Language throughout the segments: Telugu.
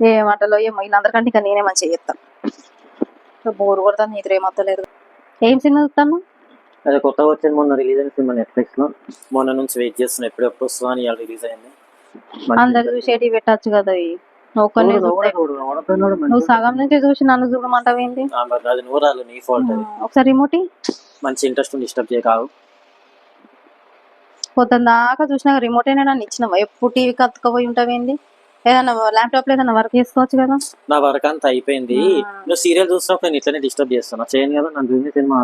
ఏ మాటలో ఏమో వీళ్ళందరికంటే ఇంకా నేనే మంచిగా చేస్తాను బోర్ కొడతాను నిద్ర ఏమత్తలేదు. ఏం సినిమా చూస్తాను అదే కొత్తగా వచ్చింది మొన్న రిలీజ్ అయిన సినిమా నెట్ఫ్లిక్స్లో మొన్న నుంచి వెయిట్ చేస్తున్నా ఎప్పుడు ఎప్పుడు వస్తుందా అని ఇవాళ రిలీజ్ అయింది. అందరు చూసేటి పెట్టచ్చు కదా. ఒక్కనే నువ్వు. సగం నుంచి చూసి నన్ను చూడమంటావు ఏంటి? ఆ, మరి అది రాదు నీ ఫాల్ట్ ఒకసారి రిమోట్ మంచి ఇంట్రెస్ట్ డిస్టర్బ్ చేయకావు పొద్దున్న దాకా చూసినాక రిమోట్ అయినా నన్ను ఇచ్చినావా? ఎప్పుడు టీవీ కత్తుకపోయి ఉంటావేంది? ఏదన్నా ల్యాప్టాప్లో ఏదన్నా వర్క్ చేసుకోవచ్చు కదా? నా వర్క్ అంతా అయిపోయింది. నువ్వు సీరియల్ చూసినప్పుడు నేను ఇట్లనే డిస్టర్బ్ చేస్తున్నా. చేయను కదా నన్ను చూసి సినిమా.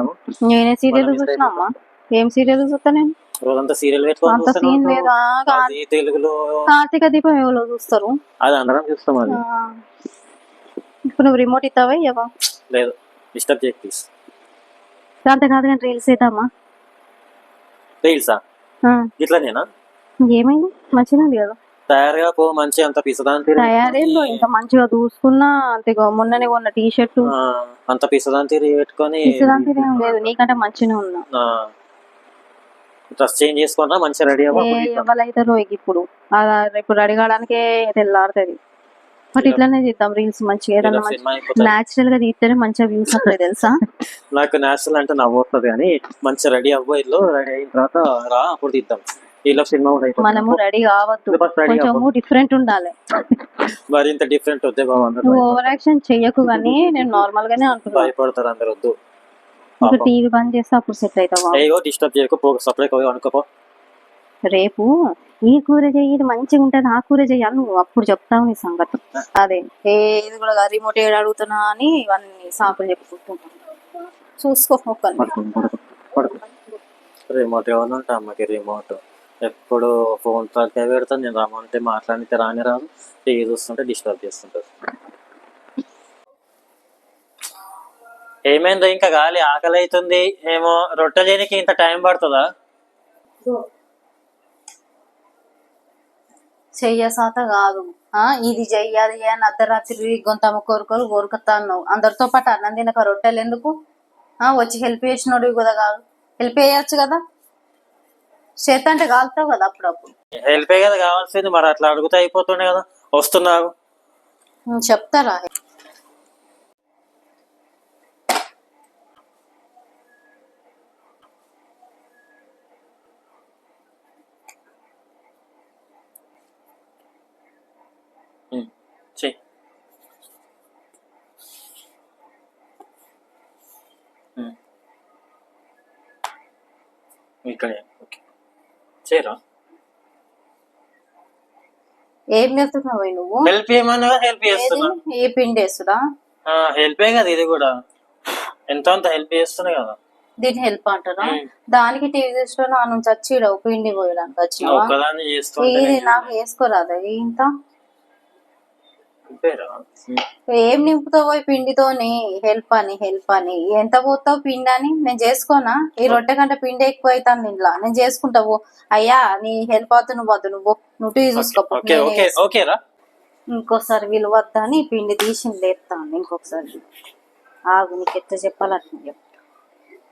నేనే సీరియల్ చూసినా అమ్మా. ఏం సీరియల్ చూస్తా నేను? రోజంతా సీరియల్ పెట్టుకొని తెలుగులో కార్తీక దీపం ఎవరో చూస్తారు. అది అందరం చూస్తాం అది. ఇప్పుడు నువ్వు రిమోట్ ఇస్తావా ఇవ్వవా లేదు. డిస్టర్బ్ చేయ ప్లీజ్ అంతే కాదు కానీ రీల్స్ అవుతామా రీల్సా ఇట్లనేనా? ఏమైంది? మంచిగా ఉంది కదా. తయారుగా పో మంచి అంత పిసదాంతి తయారేందో ఇంకా మంచిగా చూసుకున్నా అంతే మొన్ననే కొన్న టీ షర్ట్ అంత పిసదాంతి పెట్టుకొని ఇసుదంతే ఏం లేదు నీకంటే మంచిగా ఉన్నా. డ్రెస్ చేంజ్ చేసుకున్నా మంచిగా రెడీ ఇక ఇప్పుడు అలా రేపు రెడీ కావడానికే తెల్లారుతుంది. బట్ ఇట్లానే చేద్దాం రీల్స్ మంచిగా మంచి అయిపోతుంది. నాచురల్గా తీస్తేనే మంచిగా వ్యూస్ వస్తాయి తెలుసా? నాకు నేషనల్ అంటే నవ్వు వస్తుంది కానీ మంచిగా రెడీ అవ్వ ఇల్లు రెడీ అయిన తర్వాత రా అప్పుడు తీద్దాం. ఈలో సినిమా మనము రెడీ కావద్దు. కొంచెము డిఫరెంట్ ఉండాలి. మరి ఇంత డిఫరెంట్ వద్దే బాబు నువ్వు ఓవర్ యాక్షన్ చెయ్యకు కానీ నేను నార్మల్ గానే అంటున్నా భయపడతారు అందరు వద్దు. టీవీ బంద్ చేస్తే అప్పుడు సెట్ అవుతావా ఏవో డిస్టర్బ్ చేయకు పో సపరేట్ పోయి అనుకోపో రేపు ఈ కూర చెయ్యి ఇది మంచిగా ఉంటుంది ఆ కూర చెయ్యాలి నువ్వు అప్పుడు చెప్తావు నీ సంగతి. అదే ఏది కూడా రిమోట్ ఏడు అడుగుతున్నా అని ఇవన్నీ సాకులు చెప్పుకుంటున్నాను చూసుకో పడుకో రిమోట్ ఎవరు అమ్మకి రిమోట్ ఎప్పుడు ఫోన్ తలకాయ పెడతాను నేను రమ్మంటే మాట్లాడితే రాని రాదు. టీవీ చూస్తుంటే డిస్టర్బ్ చేస్తుంటారు ఏమైందో ఇంకా గాలి ఆకలి అవుతుంది ఏమో రొట్టె చేయడానికి ఇంత టైం పడుతుందా? చెయ్య సాత కాదు. ఆ ఇది చెయ్యాలి అని అర్ధరాత్రి గొంతమ్మ కోరుకోరు కోరుకుతా అన్నావు. అందరితో పాటు అన్నం తినక రొట్టెలు ఎందుకు? ఆ వచ్చి హెల్ప్ చేసినోడు కదా కాదు. హెల్ప్ చేయొచ్చు కదా? చేత అంటే కాలుతావు కదా అప్పుడప్పుడు. హెల్ప్ కదా కావాల్సింది మరి అట్లా అడుగుతే అయిపోతుండే కదా. వస్తున్నావు. ఉం, చెప్తారా. ఇక్కడే ఓకే. చేయరా ఏం చేస్తున్నావు నువ్వు? హెల్ప్ చేయమన్నా హెల్ప్ చేస్తున్నా? ఏ పిండేసుడా హెల్పే కదా ఇది కూడా. ఎంత అంత హెల్ప్ చేస్తున్నా కదా. దీని హెల్ప్ అంటారా. దానికి టీవీ చూసిన నుంచి వచ్చి ఈడ పిండి పోయడానికి చేస్తుంటే ఇది నాకు వేసుకోరాదా ఇంత? ఏం నింపుతావు పిండితోని? హెల్ప్ అని హెల్ప్ అని. ఎంత పోతావు పిండి అని? నేను చేసుకోనా? ఈ రొట్టె కంటే పిండి ఎక్కువ అవుతాను ఇంట్లో. నేను చేసుకుంటావు అయ్యా నీ హెల్ప్ అవుతు నువ్వు వద్దు. నువ్వు నువ్వు టీవీ చూసుకోపో. ఇంకోసారి వీళ్ళు వద్దని పిండి తీసి లేపుతాను. ఇంకొకసారి ఆగు నీకు ఎట్లా చెప్పాలి అట్లా చెప్పు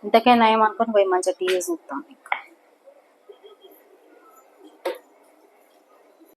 ఇంతకైనా ఏమనుకొని పోయి మంచిగా టీవీ చూస్తాను